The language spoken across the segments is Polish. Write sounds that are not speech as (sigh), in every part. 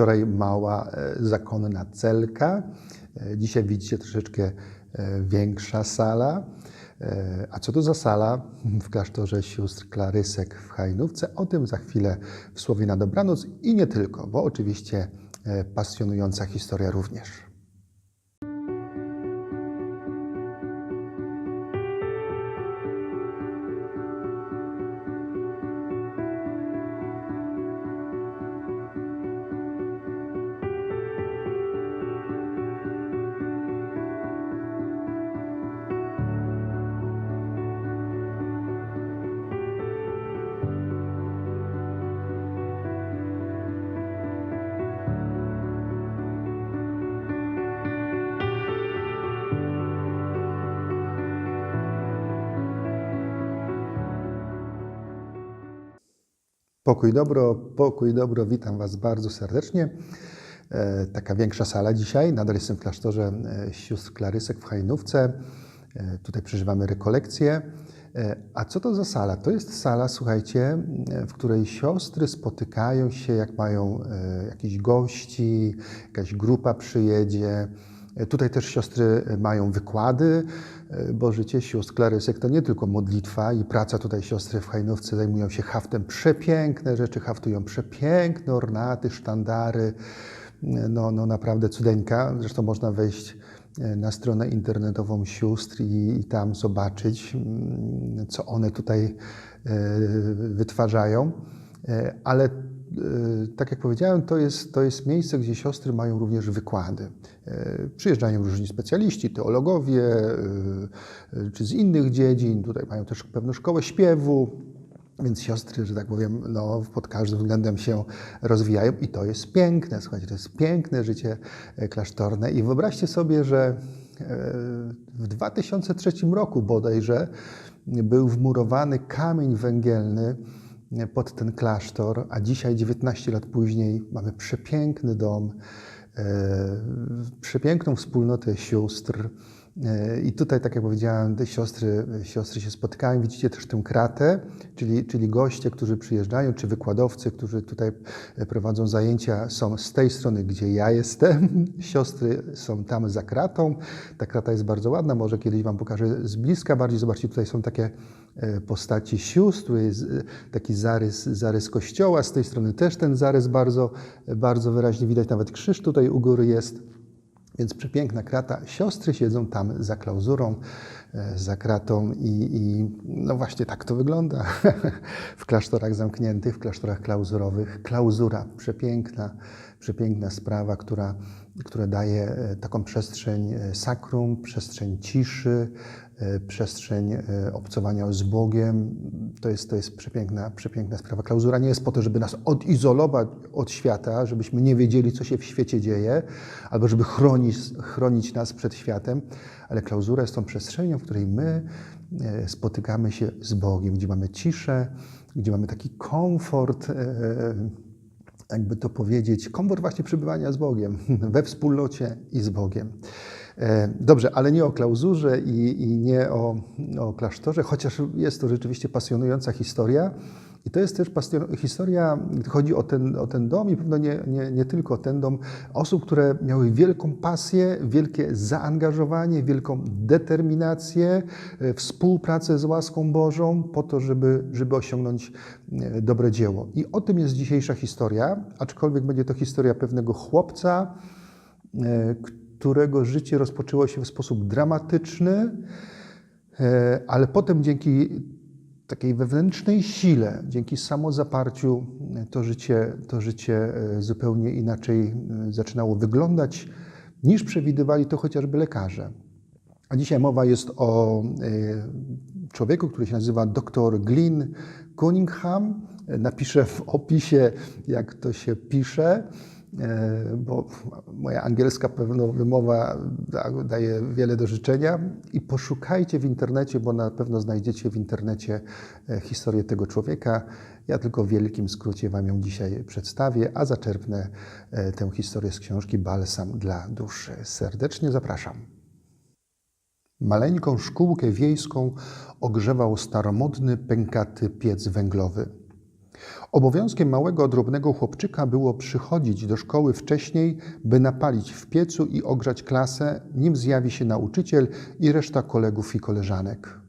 Wczoraj mała, e, zakonna celka. E, Dzisiaj widzicie troszeczkę e, większa sala. A co to za sala (laughs) w klasztorze sióstr Klarysek w Hajnówce? O tym za chwilę w Słowie na dobranoc i nie tylko, bo oczywiście pasjonująca historia również. Pokój dobro, pokój dobro, witam Was bardzo serdecznie. E, Taka większa sala dzisiaj. Nadal jestem w klasztorze e, sióstr Klarysek w Hajnówce. E, Tutaj przeżywamy rekolekcję. E, A co to za sala? To jest sala, słuchajcie, w której siostry spotykają się, jak mają e, jakichś gości, jakaś grupa przyjedzie. Tutaj też siostry mają wykłady, bo życie sióstr Klarysek to nie tylko modlitwa i praca. Tutaj siostry w Hajnówce zajmują się haftem. Przepiękne rzeczy haftują, przepiękne ornaty, sztandary. E, No, no naprawdę cudeńka. Zresztą można wejść e, na stronę internetową sióstr i, i tam zobaczyć, mm, co one tutaj e, wytwarzają. E, Ale e, tak jak powiedziałem, to jest, to jest miejsce, gdzie siostry mają również wykłady. E, Przyjeżdżają różni specjaliści, teologowie, e, e, czy z innych dziedzin. Tutaj mają też pewną szkołę śpiewu, więc siostry, że tak powiem, no, pod każdym względem się rozwijają i to jest piękne. Słuchajcie, to jest piękne życie e, klasztorne. I wyobraźcie sobie, że e, w 2003 roku bodajże był wmurowany kamień węgielny pod ten klasztor, a dzisiaj, 19 lat później, mamy przepiękny dom, e, przepiękną wspólnotę sióstr. E, I tutaj, tak jak powiedziałem, te siostry, siostry się spotykają. Widzicie też tę kratę, czyli, czyli goście, którzy przyjeżdżają, czy wykładowcy, którzy tutaj prowadzą zajęcia, są z tej strony, gdzie ja jestem. (laughs) Siostry są tam za kratą. Ta krata jest bardzo ładna, może kiedyś Wam pokażę z bliska bardziej. Zobaczcie, tutaj są takie e, postaci sióstr, jest e, taki zarys, zarys kościoła, z tej strony też ten zarys bardzo, bardzo wyraźnie widać, nawet krzyż tutaj u góry jest. Więc przepiękna krata. Siostry siedzą tam za klauzurą, e, za kratą i, i no właśnie tak to wygląda (laughs) w klasztorach zamkniętych, w klasztorach klauzurowych. Klauzura, przepiękna, przepiękna sprawa, która, która daje e, taką przestrzeń e, sakrum, przestrzeń ciszy, przestrzeń e, obcowania z Bogiem. To jest, to jest przepiękna, przepiękna sprawa. Klauzura nie jest po to, żeby nas odizolować od świata, żebyśmy nie wiedzieli, co się w świecie dzieje, albo żeby chronić, chronić nas przed światem, ale klauzura jest tą przestrzenią, w której my e, spotykamy się z Bogiem, gdzie mamy ciszę, gdzie mamy taki komfort. e, jakby to powiedzieć, komfort właśnie przebywania z Bogiem, (laughs) we wspólnocie i z Bogiem. E, Dobrze, ale nie o klauzurze i, i nie o, o klasztorze, chociaż jest to rzeczywiście pasjonująca historia. I to jest też historia, gdy chodzi o ten, o ten dom i pewno nie, nie, nie tylko o ten dom, osób, które miały wielką pasję, wielkie zaangażowanie, wielką determinację, e, współpracę z łaską Bożą po to, żeby, żeby osiągnąć e, dobre dzieło. I o tym jest dzisiejsza historia, aczkolwiek będzie to historia pewnego chłopca, którego życie rozpoczęło się w sposób dramatyczny, e, ale potem dzięki takiej wewnętrznej sile, dzięki samozaparciu, e, to życie, to życie e, zupełnie inaczej zaczynało wyglądać, niż przewidywali to chociażby lekarze. A dzisiaj mowa jest o człowieku, który się nazywa dr Glyn Cunningham. Napiszę w opisie, jak to się pisze, bo moja angielska pewno wymowa da- daje wiele do życzenia. I poszukajcie w internecie, bo na pewno znajdziecie w internecie e, historię tego człowieka. Ja tylko w wielkim skrócie Wam ją dzisiaj przedstawię, a zaczerpnę e, tę historię z książki Balsam dla duszy. Serdecznie zapraszam. Maleńką szkółkę wiejską ogrzewał staromodny, pękaty piec węglowy. Obowiązkiem małego, drobnego chłopczyka było przychodzić do szkoły wcześniej, by napalić w piecu i ogrzać klasę, nim zjawi się nauczyciel i reszta kolegów i koleżanek.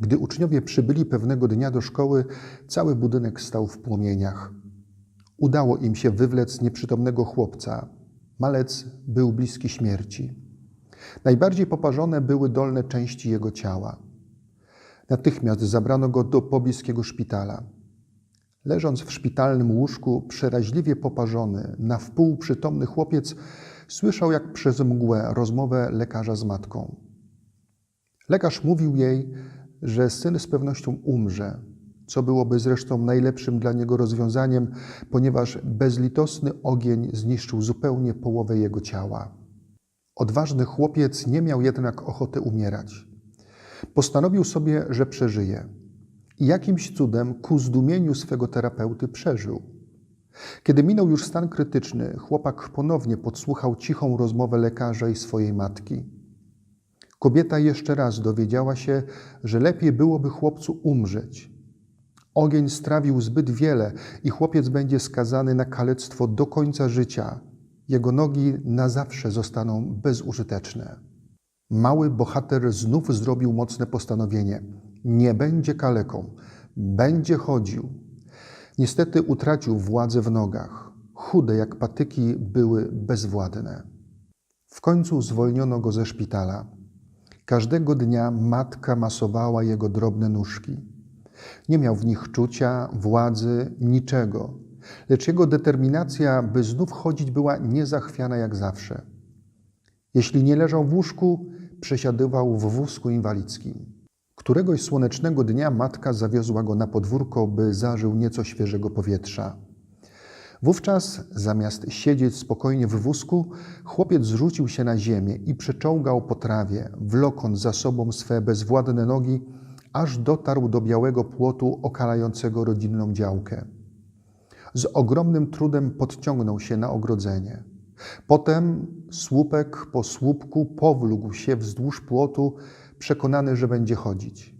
Gdy uczniowie przybyli pewnego dnia do szkoły, cały budynek stał w płomieniach. Udało im się wywlec nieprzytomnego chłopca. Malec był bliski śmierci. Najbardziej poparzone były dolne części jego ciała. Natychmiast zabrano go do pobliskiego szpitala. Leżąc w szpitalnym łóżku, przeraźliwie poparzony, na wpół przytomny chłopiec słyszał jak przez mgłę rozmowę lekarza z matką. Lekarz mówił jej, że syn z pewnością umrze, co byłoby zresztą najlepszym dla niego rozwiązaniem, ponieważ bezlitosny ogień zniszczył zupełnie połowę jego ciała. Odważny chłopiec nie miał jednak ochoty umierać. Postanowił sobie, że przeżyje. I jakimś cudem ku zdumieniu swego terapeuty przeżył. Kiedy minął już stan krytyczny, chłopak ponownie podsłuchał cichą rozmowę lekarza i swojej matki. Kobieta jeszcze raz dowiedziała się, że lepiej byłoby chłopcu umrzeć. Ogień strawił zbyt wiele i chłopiec będzie skazany na kalectwo do końca życia. Jego nogi na zawsze zostaną bezużyteczne. Mały bohater znów zrobił mocne postanowienie. Nie będzie kaleką, będzie chodził. Niestety utracił władzę w nogach. Chude jak patyki były bezwładne. W końcu zwolniono go ze szpitala. Każdego dnia matka masowała jego drobne nóżki. Nie miał w nich czucia, władzy, niczego, lecz jego determinacja, by znów chodzić, była niezachwiana jak zawsze. Jeśli nie leżał w łóżku, przesiadywał w wózku inwalidzkim. Któregoś słonecznego dnia matka zawiozła go na podwórko, by zażył nieco świeżego powietrza. Wówczas, zamiast siedzieć spokojnie w wózku, chłopiec zrzucił się na ziemię i przeczołgał po trawie, wlokąc za sobą swe bezwładne nogi, aż dotarł do białego płotu okalającego rodzinną działkę. Z ogromnym trudem podciągnął się na ogrodzenie. Potem słupek po słupku powlógł się wzdłuż płotu, przekonany, że będzie chodzić.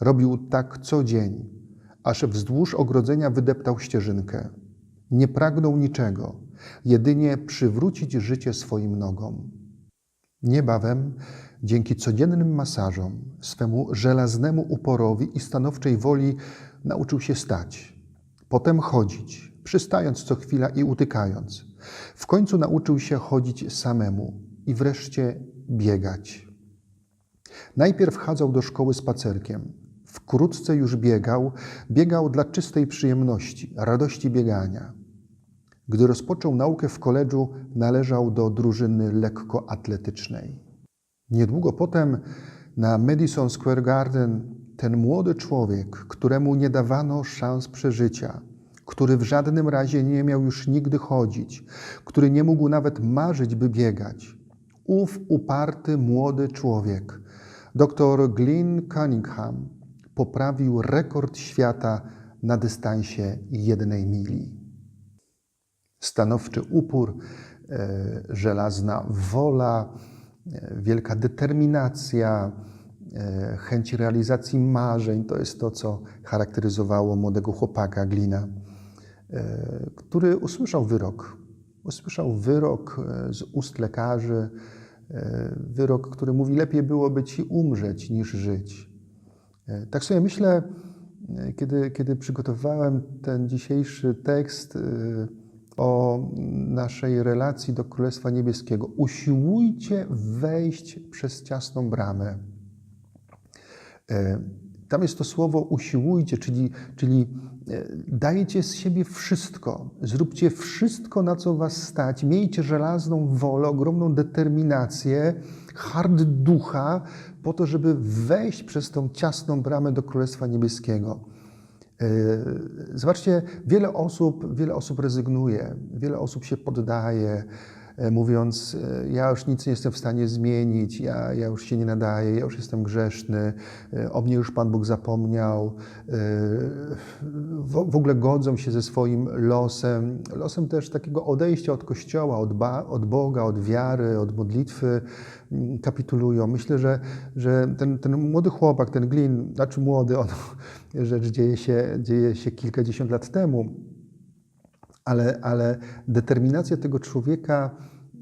Robił tak co dzień, aż wzdłuż ogrodzenia wydeptał ścieżynkę. Nie pragnął niczego, jedynie przywrócić życie swoim nogom. Niebawem, dzięki codziennym masażom, swemu żelaznemu uporowi i stanowczej woli, nauczył się stać. Potem chodzić, przystając co chwila i utykając. W końcu nauczył się chodzić samemu i wreszcie biegać. Najpierw chadzał do szkoły spacerkiem. Wkrótce już biegał, biegał dla czystej przyjemności, radości biegania. Gdy rozpoczął naukę w koledżu, należał do drużyny lekkoatletycznej. Niedługo potem na Madison Square Garden ten młody człowiek, któremu nie dawano szans przeżycia, który w żadnym razie nie miał już nigdy chodzić, który nie mógł nawet marzyć, by biegać. Ów uparty młody człowiek, dr Glyn Cunningham, poprawił rekord świata na dystansie jednej mili. Stanowczy upór, e, żelazna wola, e, wielka determinacja, e, chęć realizacji marzeń to jest to, co charakteryzowało młodego chłopaka Glina, który usłyszał wyrok. Usłyszał wyrok z ust lekarzy, wyrok, który mówi: Lepiej byłoby ci umrzeć niż żyć. Tak sobie myślę, kiedy, kiedy przygotowywałem ten dzisiejszy tekst o naszej relacji do Królestwa Niebieskiego. Usiłujcie wejść przez ciasną bramę. Tam jest to słowo usiłujcie, czyli, czyli e, dajcie z siebie wszystko, zróbcie wszystko, na co was stać, miejcie żelazną wolę, ogromną determinację, hard ducha, po to, żeby wejść przez tą ciasną bramę do Królestwa Niebieskiego. E, zobaczcie, wiele osób, wiele osób rezygnuje, wiele osób się poddaje, mówiąc: e, Ja już nic nie jestem w stanie zmienić, ja, ja już się nie nadaję, ja już jestem grzeszny, e, o mnie już Pan Bóg zapomniał. E, W, w ogóle godzą się ze swoim losem, losem też takiego odejścia od Kościoła, od, ba, od Boga, od wiary, od modlitwy, mm, kapitulują. Myślę, że, że ten, ten młody chłopak, ten Glin, znaczy młody, on, (laughs) rzecz dzieje się, dzieje się kilkadziesiąt lat temu, ale, ale determinacja tego człowieka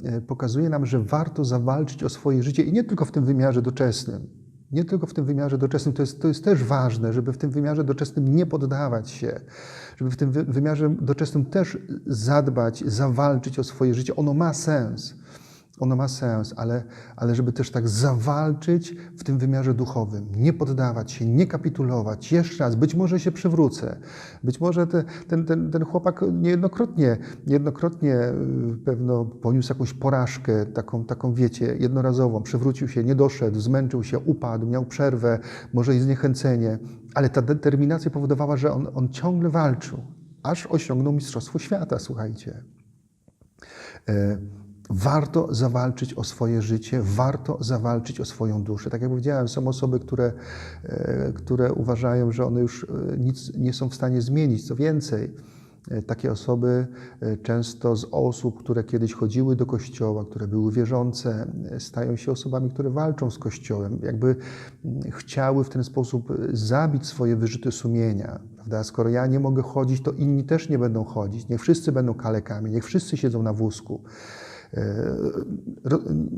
e, pokazuje nam, że warto zawalczyć o swoje życie i nie tylko w tym wymiarze doczesnym. Nie tylko w tym wymiarze doczesnym, to jest, to jest też ważne, żeby w tym wymiarze doczesnym nie poddawać się, żeby w tym wy- wymiarze doczesnym też zadbać, zawalczyć o swoje życie. Ono ma sens. Ono ma sens, ale, ale żeby też tak zawalczyć w tym wymiarze duchowym, nie poddawać się, nie kapitulować. Jeszcze raz, być może się przewrócę. Być może te, ten, ten, ten chłopak niejednokrotnie, niejednokrotnie y, pewno poniósł jakąś porażkę, taką, taką wiecie, jednorazową. Przewrócił się, nie doszedł, zmęczył się, upadł, miał przerwę, może i zniechęcenie, ale ta determinacja powodowała, że on, on ciągle walczył, aż osiągnął Mistrzostwo Świata, słuchajcie. E, Warto zawalczyć o swoje życie, warto zawalczyć o swoją duszę. Tak jak powiedziałem, są osoby, które, e, które uważają, że one już e, nic nie są w stanie zmienić. Co więcej, e, takie osoby często z osób, które kiedyś chodziły do kościoła, które były wierzące, stają się osobami, które walczą z kościołem, jakby mm, chciały w ten sposób zabić swoje wyrzuty sumienia. Prawda? Skoro ja nie mogę chodzić, to inni też nie będą chodzić. Niech wszyscy będą kalekami, niech wszyscy siedzą na wózku. E,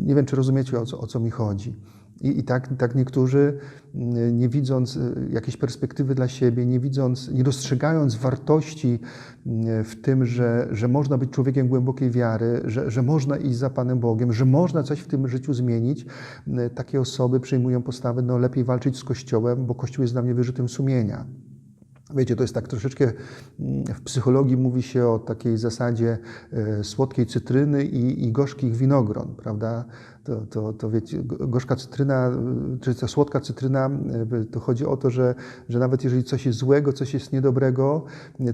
Nie wiem, czy rozumiecie, o co, o co mi chodzi. I, i tak, tak niektórzy, mm, nie widząc e, jakiejś perspektywy dla siebie, nie widząc, nie dostrzegając wartości mm, w tym, że, że można być człowiekiem głębokiej wiary, że, że można iść za Panem Bogiem, że można coś w tym życiu zmienić, m, takie osoby przyjmują postawę, no lepiej walczyć z Kościołem, bo Kościół jest dla mnie wyrzutem sumienia. Wiecie, to jest tak troszeczkę mm, w psychologii mówi się o takiej zasadzie e, słodkiej cytryny i, i gorzkich winogron, prawda? To, to, to wiecie, go- gorzka cytryna, y, czy ta słodka cytryna, y, to chodzi o to, że, że nawet jeżeli coś jest złego, coś jest niedobrego,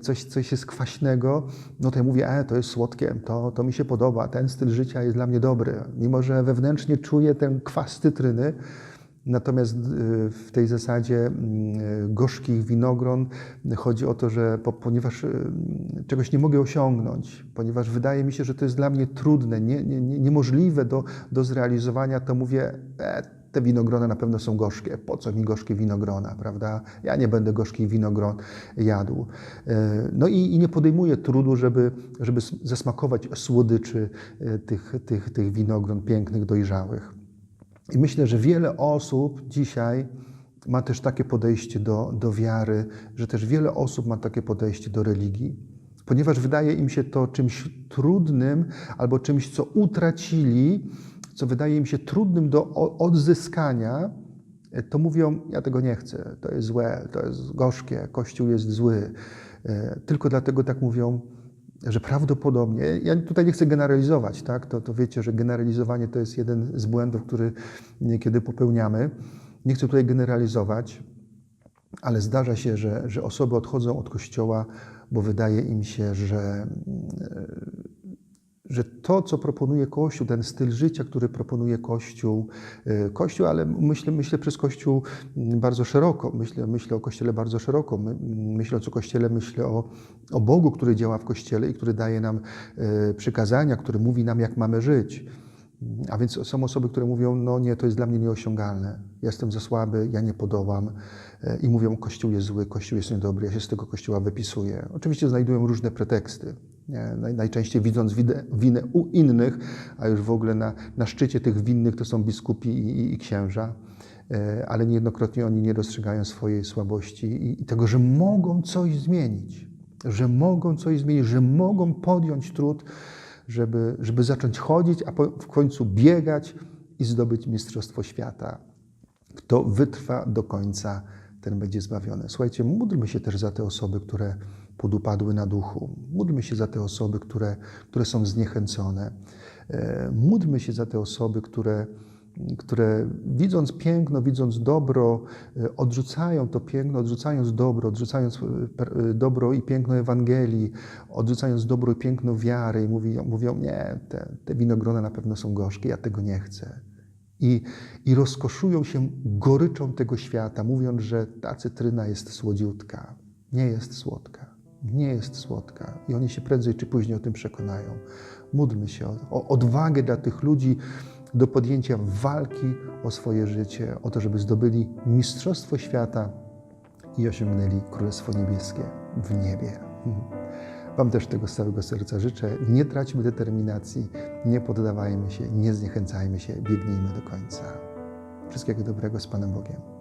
coś, coś jest kwaśnego, no to ja mówię, e, to jest słodkie, to, to mi się podoba, ten styl życia jest dla mnie dobry. Mimo, że wewnętrznie czuję ten kwas cytryny, Natomiast y, w tej zasadzie mm, gorzkich winogron chodzi o to, że po, ponieważ y, czegoś nie mogę osiągnąć, ponieważ wydaje mi się, że to jest dla mnie trudne, nie, nie, nie, niemożliwe do, do zrealizowania, to mówię, e, te winogrona na pewno są gorzkie. Po co mi gorzkie winogrona, prawda? Ja nie będę gorzkich winogron jadł. No i, i nie podejmuję trudu, żeby, żeby zasmakować słodyczy tych, tych, tych winogron pięknych, dojrzałych. I myślę, że wiele osób dzisiaj ma też takie podejście do, do wiary, że też wiele osób ma takie podejście do religii, ponieważ wydaje im się to czymś trudnym albo czymś, co utracili, co wydaje im się trudnym do odzyskania, to mówią: Ja tego nie chcę, to jest złe, to jest gorzkie, Kościół jest zły. E, Tylko dlatego tak mówią, że prawdopodobnie, ja tutaj nie chcę generalizować, tak? to, to wiecie, że generalizowanie to jest jeden z błędów, który niekiedy popełniamy. Nie chcę tutaj generalizować, ale zdarza się, że, że osoby odchodzą od kościoła, bo wydaje im się, że, że to, co proponuje Kościół, ten styl życia, który proponuje Kościół, y, Kościół, ale myślę, myślę przez Kościół mm, bardzo szeroko, myślę, myślę o Kościele bardzo szeroko. My- Myśląc o Kościele, myślę o, o Bogu, który działa w Kościele i który daje nam y, przykazania, który mówi nam, jak mamy żyć. A więc są osoby, które mówią, no nie, to jest dla mnie nieosiągalne. Ja jestem za słaby, ja nie podołam. E, I mówią, Kościół jest zły, Kościół jest niedobry, ja się z tego Kościoła wypisuję. Oczywiście znajdują różne preteksty. Najczęściej widząc winę, u innych, a już w ogóle na, na szczycie tych winnych to są biskupi i, i, i księża. E, Ale niejednokrotnie oni nie dostrzegają swojej słabości i, tego, że mogą coś zmienić. Że mogą coś zmienić, że mogą podjąć trud, żeby, żeby zacząć chodzić, a w końcu biegać i zdobyć Mistrzostwo Świata. Kto wytrwa do końca, ten będzie zbawiony. Słuchajcie, módlmy się też za te osoby, które podupadły na duchu. Módlmy się za te osoby, które, które są zniechęcone. E, Módlmy się za te osoby, które które widząc piękno, widząc dobro, e, odrzucają to piękno, odrzucając dobro, odrzucając e, dobro i piękno Ewangelii, odrzucając dobro i piękno wiary i mówią, mówią nie, te, te winogrona na pewno są gorzkie, ja tego nie chcę. I, I rozkoszują się goryczą tego świata, mówiąc, że ta cytryna jest słodziutka. Nie jest słodka. Nie jest słodka. I oni się prędzej czy później o tym przekonają. Módlmy się o, o odwagę dla tych ludzi do podjęcia walki o swoje życie, o to, żeby zdobyli Mistrzostwo Świata i osiągnęli Królestwo Niebieskie w niebie. Wam też tego z całego serca życzę. Nie traćmy determinacji, nie poddawajmy się, nie zniechęcajmy się, biegnijmy do końca. Wszystkiego dobrego z Panem Bogiem.